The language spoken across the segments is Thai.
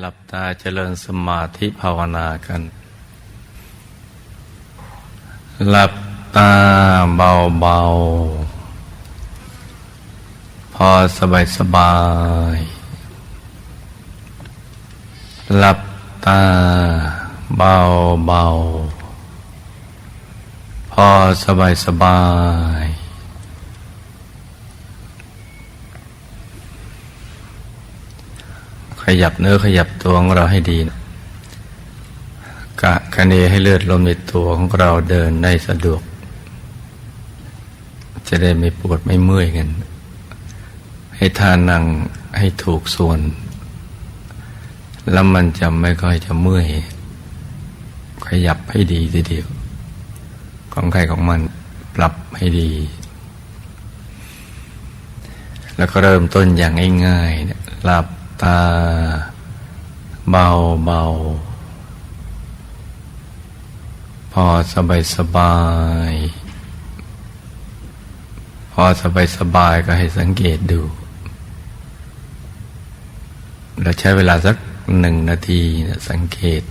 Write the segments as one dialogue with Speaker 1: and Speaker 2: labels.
Speaker 1: หลับตาเจริญสมาธิภาวนากัน หลับตาเบาๆ พอสบายสบาย หลับตาเบาๆ พอสบายสบาย ยับเนื้อขยับตัวของเราให้ดีนะกะคะเนให้เลือดลมในตัวของเราเดินได้สะดวก จะได้ไม่ปวดไม่เมื่อยกัน ให้ทานั่งให้ถูกส่วน แล้วมันจะไม่ค่อยจะเมื่อย ขยับให้ดีทีเดียว ของใครของมันปรับให้ดี แล้วก็เริ่มต้นอย่างง่ายๆนะหลับ ตา เบาเบาพอสบายสบาย พอสบายสบายก็ให้สังเกตดู เราใช้เวลาสักหนึ่งนาทีนะสังเกต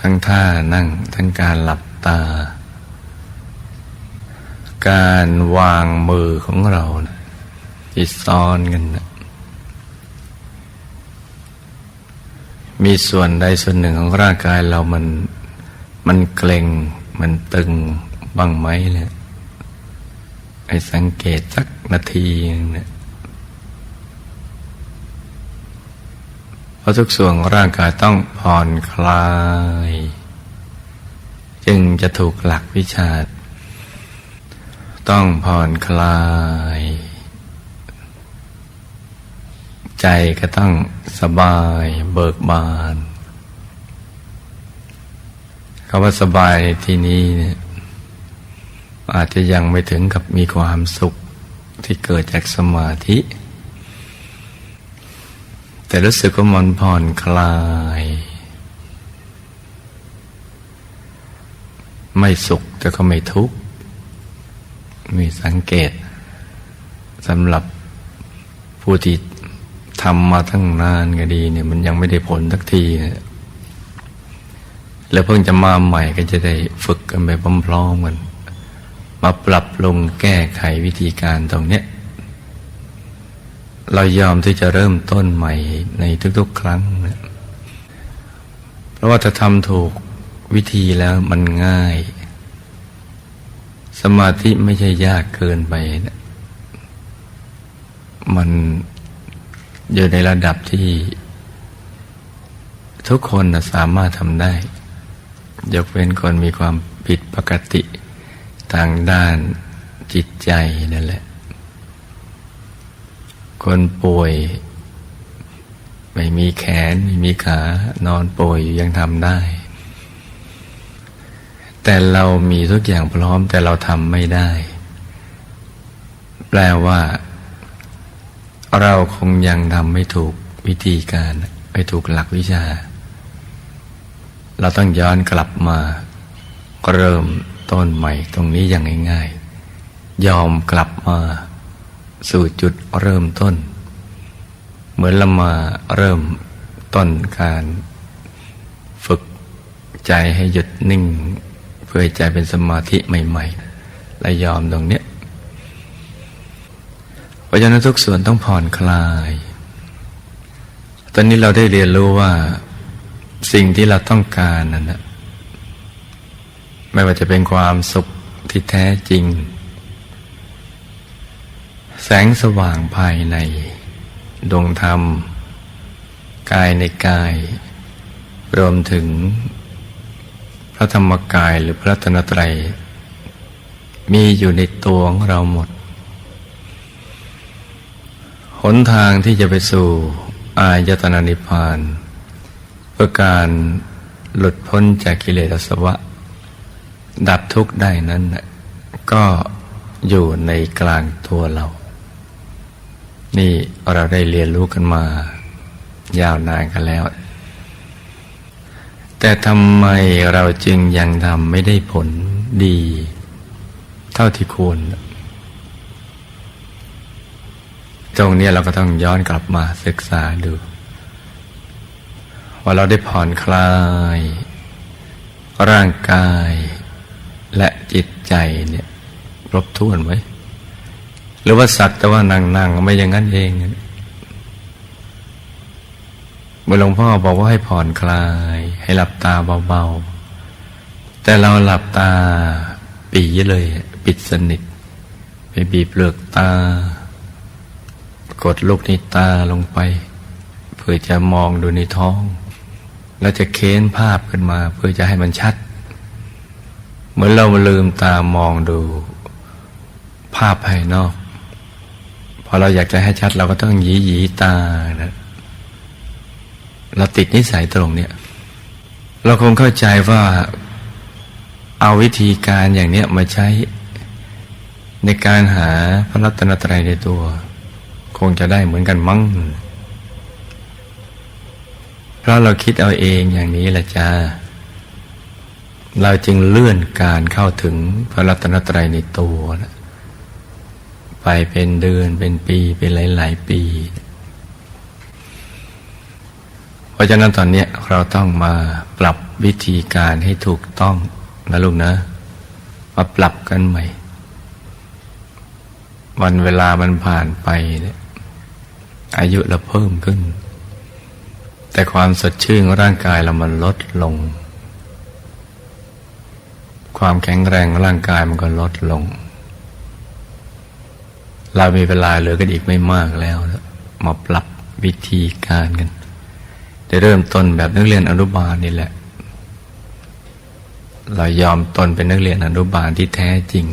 Speaker 1: ทั้งท่านั่งทั้งการหลับตา การวางมือของเรานะที่ซ้อนกันนะ มีส่วนใดส่วนหนึ่งของร่างกายเรามันมันเกร็งมันตึงบ้างไหมเนี่ยให้สังเกตสักนาทีนึงเนี่ยเพราะทุกส่วนของร่างกายต้องผ่อนคลาย จึงจะถูกหลักวิชา ต้องผ่อนคลาย ใจก็ต้องสบายเบิกบานคำว่าสบายในที่นี้เนี่ยอาจจะยังไม่ถึงกับมีความสุขที่เกิดจากสมาธิ แต่รู้สึกว่ามันผ่อนคลาย ไม่สุขแต่ก็ไม่ทุกข์ มีสังเกตสำหรับผู้ที่ ทำมาทั้งนานก็ดีเนี่ยมันยังไม่ได้ผลสักทีเนี่ยแล้วเพิ่งจะมาใหม่ก็จะได้ฝึกกันไปพร้อมๆกันมาปรับลงแก้ไขวิธีการตรงเนี้ยเรายอมที่จะเริ่มต้นใหม่ในทุกๆ ครั้งนะเพราะว่าถ้าทำถูกวิธีแล้วมันง่าย สมาธิไม่ใช่ยากเกินไปนะมัน อยู่ในระดับที่ทุกคนสามารถทำได้ ยกเว้นคนมีความผิดปกติทางด้านจิตใจนั่นแหละ คนป่วย ไม่มีแขน ไม่มีขานอนป่วยยังทำได้ แต่เรามีทุกอย่างพร้อมแต่เราทำไม่ได้ แปลว่า เราคงยังทำไม่ถูกวิธีการไม่ถูกหลักวิชา เราต้องย้อนกลับมา เริ่มต้นใหม่ตรงนี้อย่างง่ายๆ ยอมกลับมาสู่จุดเริ่มต้น เหมือนเรามาเริ่มต้นการฝึกใจให้หยุดนิ่ง เพื่อใจเป็นสมาธิใหม่ ๆ และยอมตรงเนี้ย เพราะฉะนั้นทุกส่วนต้องผ่อนคลาย ตอนนี้เราได้เรียนรู้ว่าสิ่งที่เราต้องการนั่นนะไม่ว่าจะเป็นความสุขที่แท้จริง แสงสว่างภายใน ดวงธรรม กายในกาย รวมถึง พระธรรมกายหรือพระธนตรัย มีอยู่ในตัวของเราหมด นทางที่จะไปสู่อายตนะนิพพาน เพื่อการหลุดพ้นจากกิเลสอาสวะ ดับทุกข์ได้นั้น ก็อยู่ในกลางตัวเรา นี่เราได้เรียนรู้กันมา ยาวนานกันแล้ว แต่ทำไมเราจึงยังทำไม่ได้ผลดี เท่าที่ควร ตรงนี้เราก็ต้องย้อนกลับมาศึกษาดูอเราได้ผ่อนคลาย ร่างกายและจิตใจเนี่ยครบถ้วนไหมหรือว่าสักแต่ว่านั่งนั่งไม่อย่างนั้นเองเมื่อหลวงพ่อบอกว่าให้ผ่อนคลาย ให้หลับตาเบาๆ แต่เราหลับตาปีเลย ปิดสนิท ไปบีบเปลือกตา กดลูกในตาลงไป เพื่อจะมองดูในท้อง แล้วจะเค้นภาพขึ้นมาเพื่อจะให้มันชัด เหมือนเราลืมตามองดู ภาพภายนอกพอเราอยากจะให้ชัดเราก็ต้องหยีหยีตานะเราติดนิสัยตรงเนี้ยเราคงเข้าใจว่าเอาวิธีการอย่างเนี้ยมาใช้ในการหาพระรัตนตรัยในตัว คงจะได้เหมือนกันมั้งเพราะเราคิดเอาเองอย่างนี้แหละจ้า เราจึงเลื่อนการเข้าถึงพระรัตนตรัยในตัวนะไปเป็นเดือนเป็นปีเป็นหลาย ๆ ปี เพราะฉะนั้นตอนนี้เราต้องมาปรับวิธีการให้ถูกต้องนะลูกนะ มาปรับกันใหม่ วันเวลามันผ่านไปเนี่ย อายุเราเพิ่มขึ้น แต่ความสดชื่นของร่างกายเรามันลดลง ความแข็งแรงของร่างกายมันก็ลดลง เรามีเวลาเหลือกันอีกไม่มากแล้ว มาปรับวิธีการกันจะเริ่มต้นแบบนักเรียนอนุบาลนี่แหละ เรายอมตนเป็นนักเรียนอนุบาลที่แท้จริง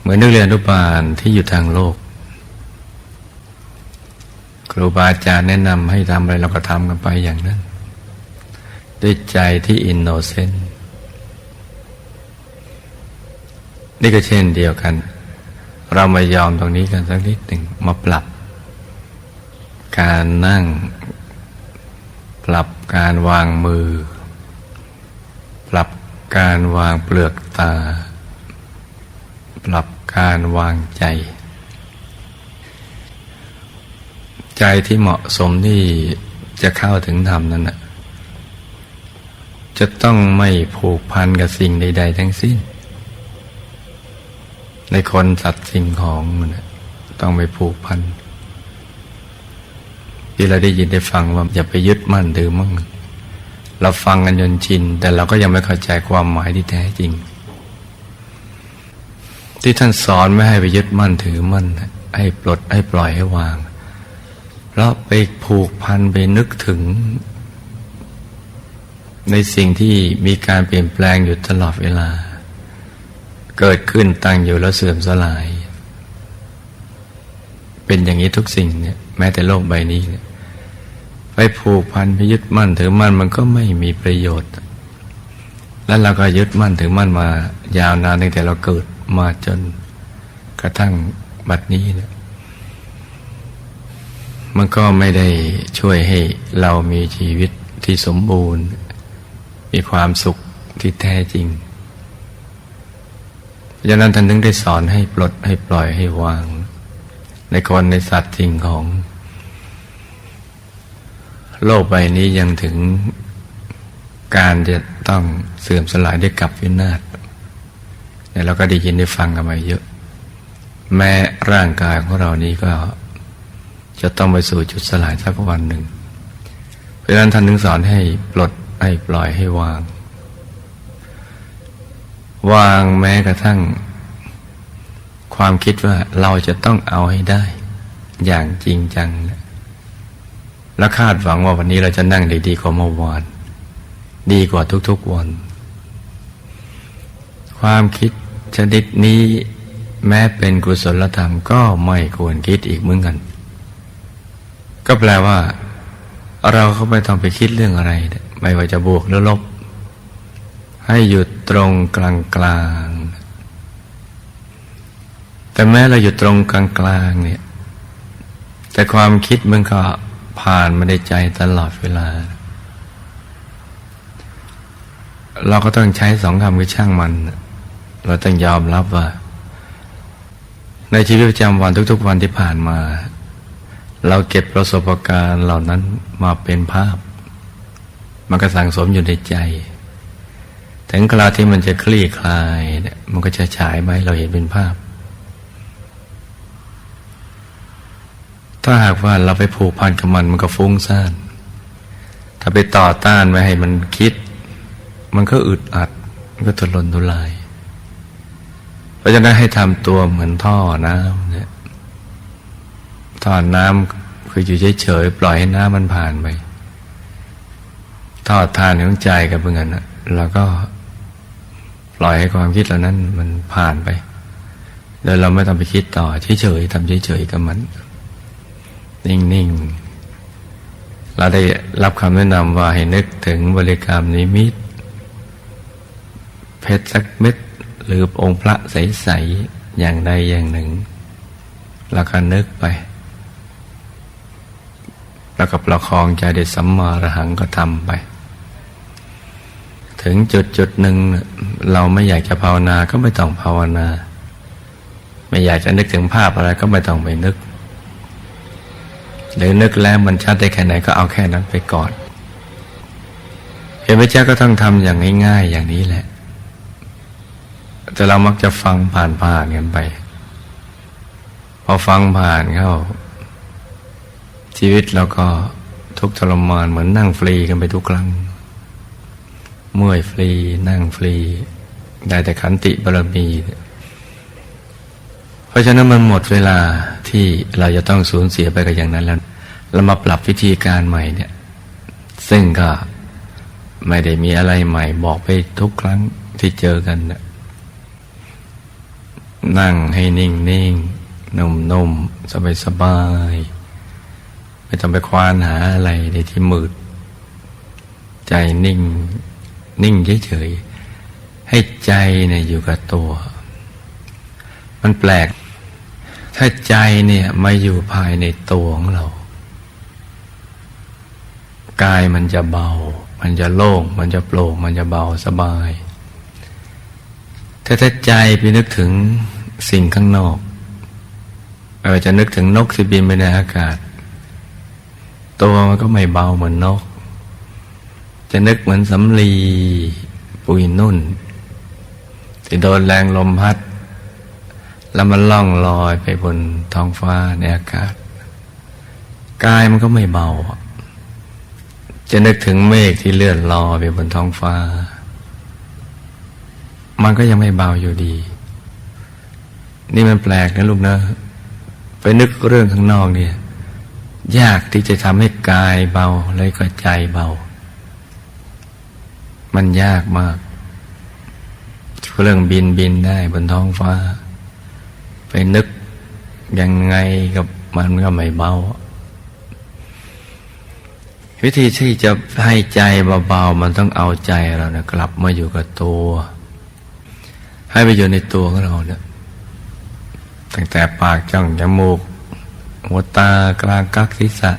Speaker 1: เหมือนนักเรียนอนุบาลที่อยู่ทางโลก รูบาอาจารย์แนะนำให้ทำอะไรเราก็ทำกันไปอย่างนั้น ด้วยใจที่อินโนเซนต์นี่ก็เช่นเดียวกัน เรามายอมตรงนี้กันสักนิดหนึ่งมาปรับ การนั่ง ปรับการวางมือ ปรับการวางเปลือกตา ปรับการวางใจ ใจที่เหมาะสมที่จะเข้าถึงธรรมนั้นนะจะต้องไม่ผูกพันกับสิ่งใด ๆ ทั้งสิ้น ในคนสัตว์สิ่งของมันต้องไม่ผูกพันที่เราได้ยินได้ฟังว่าอย่าไปยึดมั่นถือมั่งเราฟังกันจนชิน แต่เราก็ยังไม่เข้าใจความหมายที่แท้จริง ที่ท่านสอนไม่ให้ไปยึดมั่นถือมั่นให้ปลดให้ปล่อยให้วาง เราะไปผูกพันไปนึกถึง ในสิ่งที่มีการเปลี่ยนแปลงอยู่ตลอดเวลา เกิดขึ้นตั้งอยู่แล้วเสื่อมสลาย เป็นอย่างนี้ทุกสิ่งเนี่ยแม้แต่โลกใบนี้เนี่ยไปผูกพันไปยึดมั่นถือมั่นมันก็ไม่มีประโยชน์ แล้วเราก็ยึดมั่นถือมั่นมายาวนานตั้งแต่เราเกิดมาจนกระทั่งบัดนี้เนี่ย มันก็ไม่ได้ช่วยให้เรามีชีวิตที่สมบูรณ์ มีความสุขที่แท้จริงดังนั้นท่านถึงได้สอนให้ปลดให้ปล่อยให้วาง ในคนในสัตว์สิ่งของ โลกใบนี้ยังถึงการจะต้องเสื่อมสลายได้กับวินาศเนี่ยเราก็ได้ยินได้ฟังกันมาเยอะ แม้ร่างกายของเรานี้ก็ จะต้องไปสู่จุดสลายสักวันหนึ่ง เพราะนั้นท่านถึงสอนให้ปลดให้ปล่อยให้วาง วางแม้กระทั่ง ความคิดว่าเราจะต้องเอาให้ได้ อย่างจริงจัง และคาดหวังว่าวันนี้เราจะนั่งดีๆกว่าเมื่อวาน ดีกว่าทุกๆวัน ความคิดชนิดนี้แม้เป็นกุศลธรรมก็ไม่ควรคิดอีกเหมือนกัน ก็แปลว่า เราก็ไม่ต้องไปคิดเรื่องอะไร ไม่ว่าจะบวกหรือลบ ให้หยุดตรงกลางกลางแต่แม้เราอยู่ตรงกลางกลางเนี่ย แต่ความคิดมันก็ผ่านมาในใจตลอดเวลา เราก็ต้องใช้สองคำคือช่างมัน เราต้องยอมรับว่า ในชีวิตประจำวันทุกๆวันที่ผ่านมา เราเก็บประสบการณ์เหล่านั้นมาเป็นภาพ มันก็สั่งสมอยู่ในใจ ถึงคราวที่มันจะคลี่คลายเนี่ยมันก็จะฉายมาให้เราเห็นเป็นภาพ ถ้าหากว่าเราไปผูกพันกับมันมันก็ฟุ้งซ่าน ถ้าไปต่อต้านไม่ให้มันคิด มันก็อึดอัด มันก็ทุรนทุราย เพราะฉะนั้นให้ทำตัวเหมือนท่อน้ำเนี่ย ท่อน้ำคืออยู่เฉยๆปล่อยให้น้ำมันผ่านไปทอดทานของใจกับเพื่อนนะแล้วก็ปล่อยให้ความคิดเหล่านั้นมันผ่านไปโดยเราไม่ต้องไปคิดต่อเฉยๆทำเฉยๆกับมัน นิ่งๆ เราได้รับคำแนะนำว่าให้นึกถึงบริกรรมนิมิต เพชรสักเม็ดหรือองค์พระใส ๆ อย่างใดอย่างหนึ่ง แล้วก็นึกไป แล้วก็ประคองใจได้สัมมาระหังก็ทำไป ถึงจุดจุดหนึ่งเราไม่อยากจะภาวนาก็ไม่ต้องภาวนา ไม่อยากจะนึกถึงภาพอะไรก็ไม่ต้องไปนึก หรือนึกแล้วมันชัดได้แค่ไหนก็เอาแค่นั้นไปก่อนเห็นพระเจ้าก็ต้องทำอย่างง่าย ๆ อย่างนี้แหละ แต่เรามักจะฟังผ่านๆกันไป พอฟังผ่านเข้า ชีวิตเราก็ทุกข์ทรมานเหมือนนั่งฟรีกันไปทุกครั้ง เมื่อยฟรีนั่งฟรี ได้แต่ขันติบารมี เพราะฉะนั้นมันหมดเวลาที่เราจะต้องสูญเสียไปกับอย่างนั้นแล้ว เรามาปรับวิธีการใหม่เนี่ย ซึ่งก็ไม่ได้มีอะไรใหม่ บอกไปทุกครั้งที่เจอกันนะนั่งให้นิ่งนิ่งนุ่มนุ่มสบายสบาย ไม่ต้องไปควานหาอะไรในที่มืด ใจนิ่ง นิ่งเฉยๆ ให้ใจเนี่ยอยู่กับตัว มันแปลก ถ้าใจเนี่ยมาอยู่ภายในตัวของเรา กายมันจะเบา มันจะโล่ง มันจะโปร่ง มันจะเบาสบาย ถ้าถ้าใจไปนึกถึงสิ่งข้างนอกไม่ว่าจะนึกถึงนกที่บินไปในอากาศ ตัวมันก็ไม่เบาเหมือนนก จะนึกเหมือนสำลีปุยนุ่น ที่โดนแรงลมพัด แล้วมันล่องลอยไปบนท้องฟ้าในอากาศ กายมันก็ไม่เบา จะนึกถึงเมฆที่เลื่อนลอยไปบนท้องฟ้า มันก็ยังไม่เบาอยู่ดี นี่มันแปลกนะลูกนะ ไปนึกเรื่องข้างนอกเนี่ย ยากที่จะทำให้กายเบาแล้วก็ใจเบา มันยากมากเรื่องบินบินได้บนท้องฟ้า ไปนึกยังไงกับมันก็ไม่เบา วิธีที่จะให้ใจเบาๆมันต้องเอาใจเรานะกลับมาอยู่กับตัว ให้ไปอยู่ในตัวของเราเนี่ยตั้งแต่ปากจ้องจมูก หัวตากลางกักศีรษะ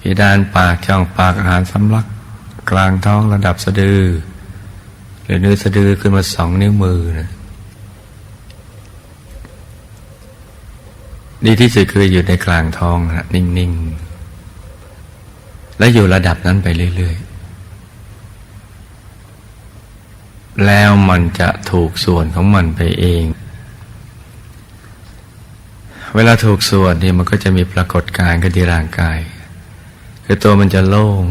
Speaker 1: พิดานปากช่องปากอาหารสำลัก กลางท้องระดับสะดือหรือเนื้อสะดือขึ้นมาสองนิ้วมือนะดีที่สุดคืออยู่ในกลางท้องนะนิ่ง ๆ และอยู่ระดับนั้นไปเรื่อย ๆ แล้วมันจะถูกส่วนของมันไปเอง เวลาถูกส่วนนี่มันก็จะมีปรากฏการณ์ขึ้นที่ร่างกาย คือตัวมันจะโล่ง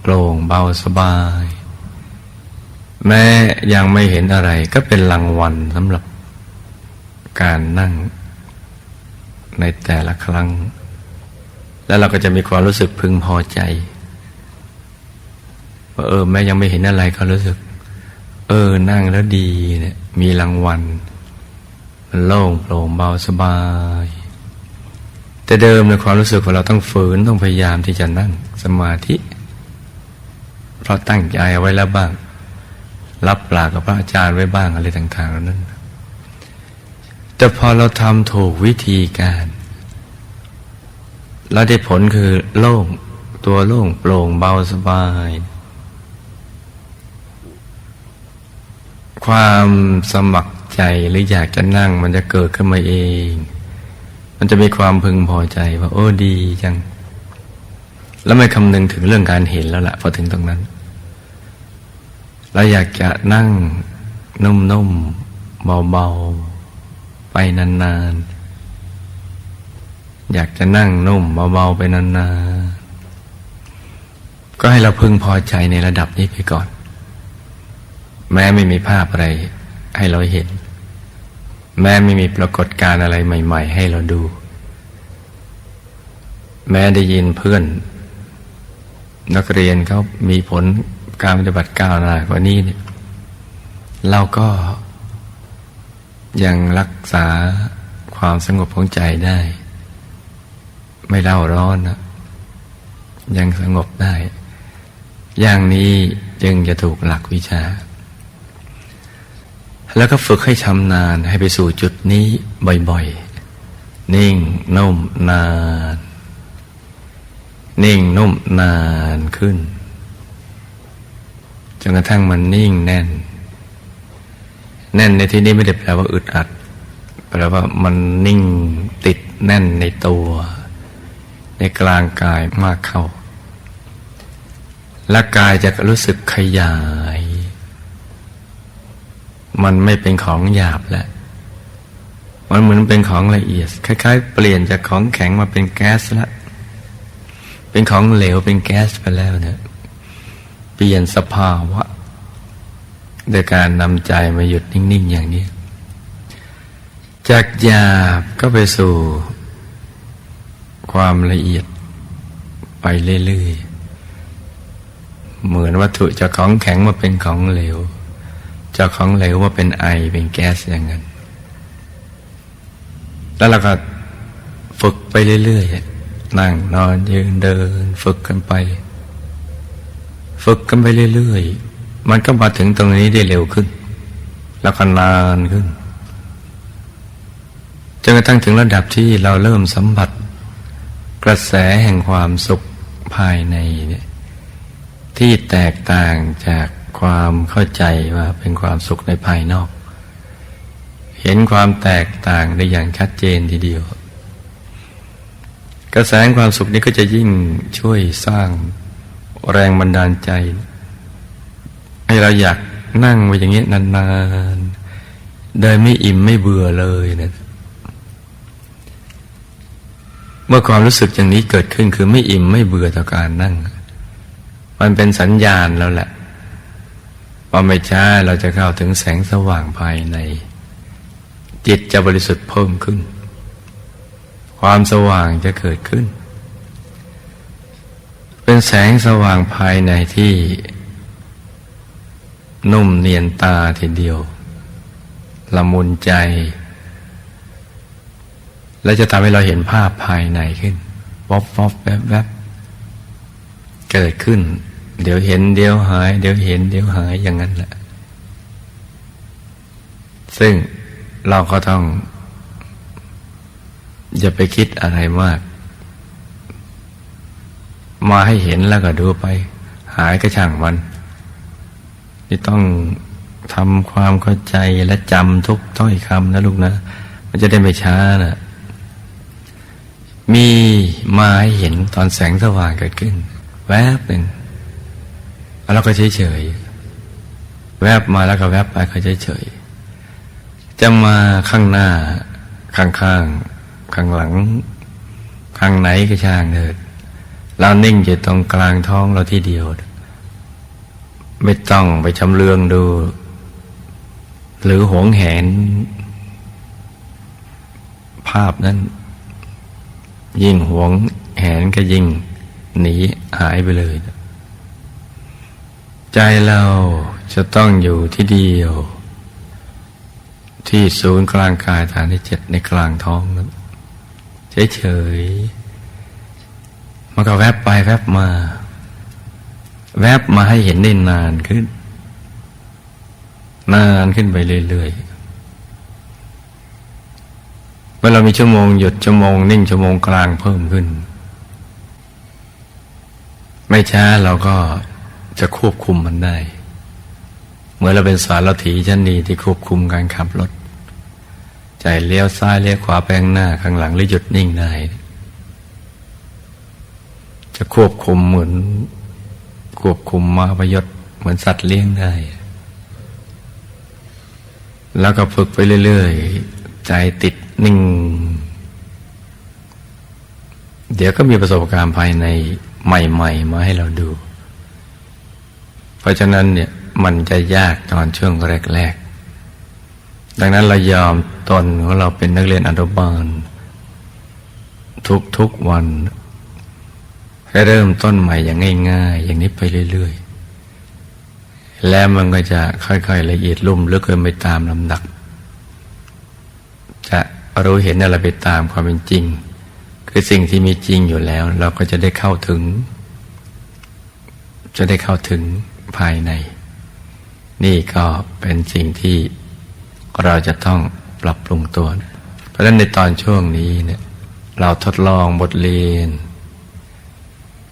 Speaker 1: โปร่งเบาสบาย แม้ยังไม่เห็นอะไรก็เป็นรางวัลสำหรับการนั่งในแต่ละครั้ง แล้วเราก็จะมีความรู้สึกพึงพอใจว่าเออแม้ยังไม่เห็นอะไรก็รู้สึก เออนั่งแล้วดีเนี่ยมีรางวัล โล่งโปร่งเบาสบาย แต่เดิมในความรู้สึกของเราต้องฝืนต้องพยายามที่จะนั่งสมาธิ เพราะตั้งใจเอาไว้แล้วบ้าง รับปากกับพระอาจารย์ไว้บ้างอะไรต่างๆแล้วนั้น แต่พอเราทำถูกวิธีการแล้วได้ผลคือโล่งตัวโล่งโปร่งเบาสบาย ความสมัคร ใจหรืออยากจะนั่งมันจะเกิดขึ้นมาเอง มันจะมีความพึงพอใจว่า โอ้ดีจัง แล้วไม่คำนึงถึงเรื่องการเห็นแล้วละ่ะพอถึงตรงนั้น เราอยากจะนั่งนุ่มๆเบาๆ ไปนานๆ อยากจะนั่งนุ่มเบาๆ ไปนานๆ ก็ให้เราพึงพอใจในระดับนี้ไปก่อน แม้ไม่มีภาพอะไรให้เราเห็น แม้ไม่มีปรากฏการณ์อะไรใหม่ ๆ ให้เราดู แม้ได้ยินเพื่อน นักเรียนเขามีผลการปฏิบัติก้าวหน้ากว่านี้เนี่ยเราก็ยังรักษาความสงบของใจได้ ไม่เล่าร้อนนะยังสงบได้ อย่างนี้จึงจะถูกหลักวิชา แล้วก็ฝึกให้ชำนาญให้ไปสู่จุดนี้บ่อยๆ นิ่งนุ่มนาน นิ่งนุ่มนานขึ้นจนกระทั่งมันนิ่งแน่น แน่นในที่นี้ไม่ได้แปลว่าอึดอัดแปลว่ามันนิ่งติดแน่นในตัว ในกลางกายมากเข้าและกายจะรู้สึกขยาย มันไม่เป็นของหยาบแล้ว มันเหมือนเป็นของละเอียด คล้าย ๆ เปลี่ยนจากของแข็งมาเป็นแก๊สล้วเป็นของเหลวเป็นแก๊สไปแล้วเนี่ยเปลี่ยนสภาวะโดยการนำใจมาหยุดนิ่ง ๆ อย่างนี้ จากหยาบก็ไปสู่ ความละเอียดไปเรื่อยๆ เหมือนวัตถุจากของแข็งมาเป็นของเหลว จากของเหลวมาเป็นไอเป็นแก๊สอย่างนั้น แล้วเราก็ฝึกไปเรื่อยๆ นั่งนอนยืนเดิน ฝึกกันไป ฝึกกันไปเรื่อยๆ มันก็มาถึงตรงนี้ได้เร็วขึ้น แล้วก็นานขึ้นจนกระทั่งถึงระดับที่เราเริ่มสัมผัส กระแสแห่งความสุขภายในเนี่ยที่แตกต่างจาก ความเข้าใจว่าเป็นความสุขในภายนอก เห็นความแตกต่างได้อย่างชัดเจนทีเดียว กระแสความสุขนี้ก็จะยิ่งช่วยสร้างแรงบันดาลใจ ให้เราอยากนั่งไว้อย่างนี้นานๆ โดยไม่อิ่มไม่เบื่อเลยนะเมื่อความรู้สึกอย่างนี้เกิดขึ้นคือไม่อิ่มไม่เบื่อต่อการนั่ง มันเป็นสัญญาณแล้วแหละ ว่าไม่ช้าเราจะเข้าถึงแสงสว่างภายใน จิตจะบริสุทธิ์เพิ่มขึ้น ความสว่างจะเกิดขึ้น เป็นแสงสว่างภายในที่ นุ่มเนียนตาทีเดียว ละมุนใจ และจะทำให้เราเห็นภาพภายในขึ้นวอบวอบแวบแวบเกิดขึ้น เดี๋ยวเห็นเดี๋ยวหาย เดี๋ยวเห็นเดี๋ยวหายอย่างนั้นแหละ ซึ่งเราก็ต้อง อย่าไปคิดอะไรมาก มาให้เห็นแล้วก็ดูไป หายก็ช่างมันนี่ต้องทำความเข้าใจและจำทุกถ้อยคำนะลูกนะ มันจะได้ไม่ช้านะมีมาให้เห็นตอนแสงสว่างเกิดขึ้น แวบหนึ่ง แล้วก็เฉยเฉยแวบมาแล้วก็แวบไปก็เฉยเฉยจะมาข้างหน้า ข้างข้างข้างหลัง ข้างไหนก็ช่างเถิดเรานิ่งอยู่ตรงกลางท้องเราที่เดียว ไม่ต้องไปชำเลืองดู หรือหวงแหน ภาพนั้น ยิ่งหวงแหนก็ยิ่งหนีหายไปเลย ใจเราจะต้องอยู่ที่เดียว ที่ศูนย์กลางกายฐานที่เจ็ดในกลางท้องนั้นเฉยๆมันก็แวบไปแวบมา แวบมาให้เห็นได้นานขึ้น นานขึ้นไปเรื่อยๆเมื่อเรามีชั่วโมงหยุดชั่วโมงนิ่งชั่วโมงกลางเพิ่มขึ้น ไม่ช้าเราก็ จะควบคุมมันได้ เมื่อเราเป็นสารถีชั้นดีที่ควบคุมการขับรถ ใจเลี้ยวซ้ายเลี้ยวขวาไปข้างหน้าข้างหลังหรือหยุดนิ่งได้ จะควบคุมเหมือน ควบคุมมาพยศเหมือนสัตว์เลี้ยงได้ แล้วก็ฝึกไปเรื่อยๆ ใจติดนิ่ง เดี๋ยวก็มีประสบการณ์ภายในใหม่ ๆ มาให้เราดู ราะฉะนั้นเนี่ยมันจะยากตอนช่วงแรกๆ ดังนั้นเรายอมตนของเราเป็นนักเรียนอนุบาล ทุกๆวันให้เริ่มต้นใหม่อย่างง่าย ๆ อย่างนี้ไปเรื่อยๆ แล้วมันก็จะค่อยๆละเอียดลุ่มลึกขึ้นไปตามลำดับ จะรู้เห็นอะไรไปตามความเป็นจริง คือสิ่งที่มีจริงอยู่แล้ว เราก็จะได้เข้าถึง จะได้เข้าถึง ภายใน นี่ก็เป็นสิ่งที่เราจะต้องปรับปรุงตัว เพราะฉะนั้นในตอนช่วงนี้เนี่ยเราทดลองบทเรียน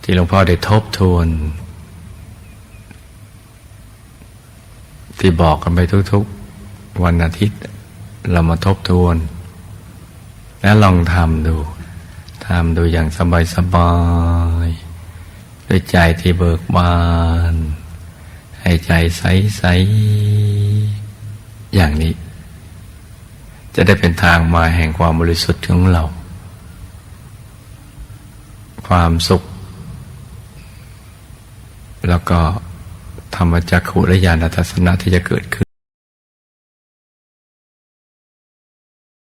Speaker 1: ที่หลวงพ่อได้ทบทวน ที่บอกกันไปทุกๆวันอาทิตย์ เรามาทบทวน แล้วลองทำดูทำดูอย่างสบายๆด้วยใจที่เบิกบาน ให้ใจใสๆอย่างนี้ จะได้เป็นทางมาแห่งความบริสุทธิ์ของเรา ความสุข แล้วก็ธรรมจักขุและญาณทัศนะที่จะเกิดขึ้น